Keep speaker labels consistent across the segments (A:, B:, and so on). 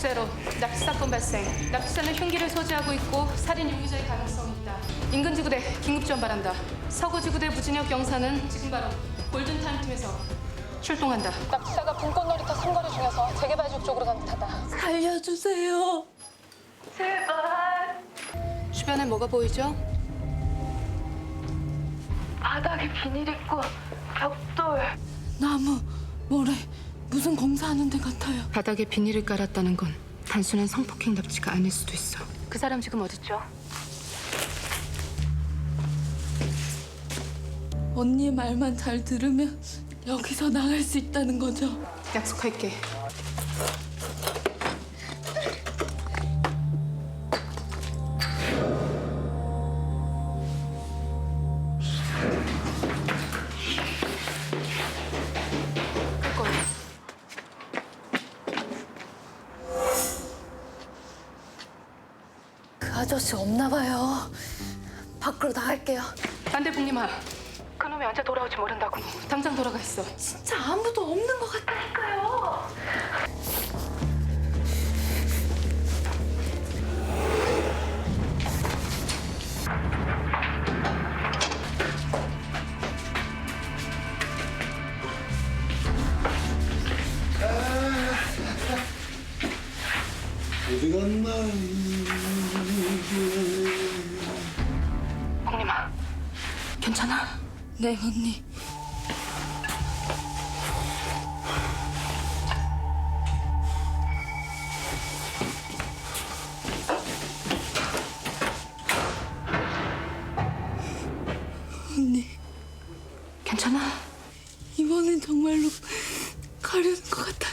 A: 제로 납치 사건 발생. 납치자는 흉기를 소지하고 있고 살인 용의자의 가능성이 있다. 인근 지구대 긴급 지원 바란다. 서구 지구대 무진혁 영사는 지금 바로 골든 타임 팀에서 출동한다. 납치자가 분권 놀이터 삼거리 중에서 재개발지역 쪽으로 간 듯하다.
B: 살려주세요.
A: 주변에 뭐가 보이죠?
B: 바닥에 비닐 있고 벽돌. 나무, 모래, 무슨 공사하는 데 같아요.
A: 바닥에 비닐을 깔았다는 건 단순한 성폭행 납치가 아닐 수도 있어. 그 사람 지금 어딨죠?
B: 언니 말만 잘 들으면 여기서 나갈 수 있다는 거죠.
A: 약속할게.
B: 아저씨 없나 봐요. 밖으로 나갈게요.
A: 안돼 복림아. 그놈이 언제 돌아올지 모른다고. 당장 돌아가 있어.
B: 진짜 아무도 없는 것 같다니까요.
C: 어디 갔나?
A: 괜찮아?
B: 네, 언니. 언니,
A: 괜찮아?
B: 이번엔 정말로 가려는 것 같아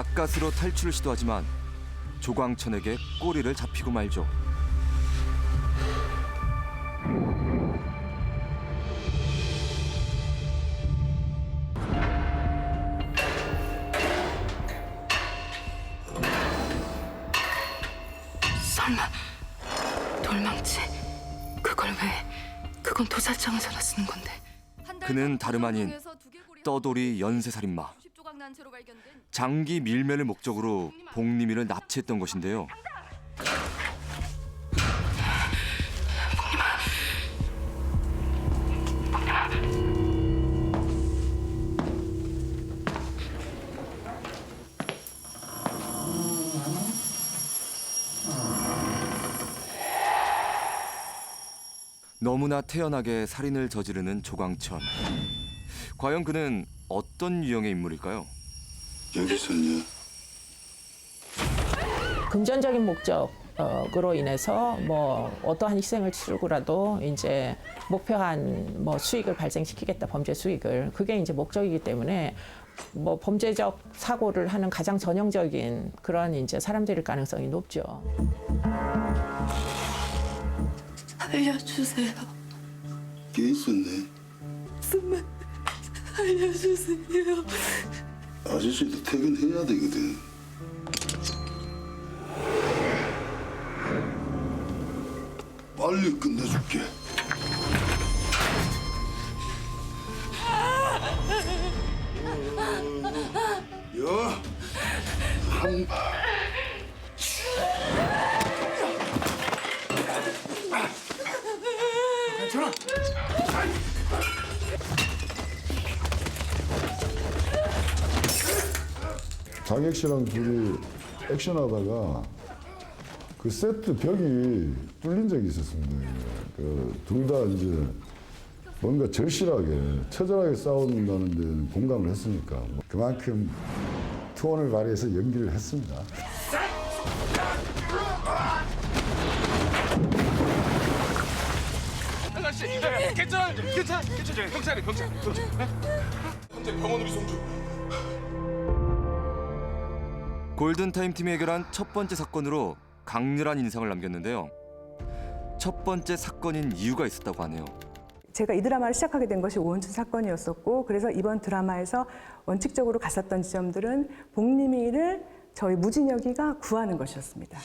D: 가까스로 탈출을 시도하지만 조광천에게 꼬리를 잡히고 말죠.
A: 설마 돌망치? 그걸 왜? 그건 도살장에서나 쓰는 건데.
D: 그는 다름 아닌 떠돌이 연쇄살인마 장기 밀매를 목적으로 복림이를 납치했던 것인데요. 너무나 태연하게 살인을 저지르는 조광천. 과연 그는 어떤 유형의 인물일까요?
C: 여기 있었냐?
E: 금전적인 목적으로 인해서 뭐 어떠한 희생을 치르고라도 이제 목표한 뭐 수익을 발생시키겠다 범죄 수익을 그게 이제 목적이기 때문에 뭐 범죄적 사고를 하는 가장 전형적인 그런 이제 사람들일 가능성이 높죠.
B: 살려주세요.
C: 걔 있었네.
B: 정말 살려주세요.
C: 아저씨도 퇴근해야 되거든. 빨리 끝내줄게. 여, 한 발.
F: 장혁 씨랑 둘이 액션하다가 그 세트 벽이 뚫린 적이 있었습니다. 그 둘 다 이제 뭔가 절실하게 처절하게 싸운다는 데 공감을 했으니까 뭐 그만큼 투혼을 발휘해서 연기를 했습니다.
G: 아저씨, 괜찮아, 괜찮아, 괜찮아, 경찰이, 경찰, 경찰. 현재 병원으로 이송 중.
D: 골든타임 팀이 해결한 첫 번째 사건으로 강렬한 인상을 남겼는데요. 첫 번째 사건인 이유가 있었다고 하네요.
H: 제가 이 드라마를 시작하게 된 것이 오은춘 사건이었었고 그래서 이번 드라마에서 원칙적으로 갔었던 지점들은 복림이를 저희 무진혁이가 구하는 것이었습니다.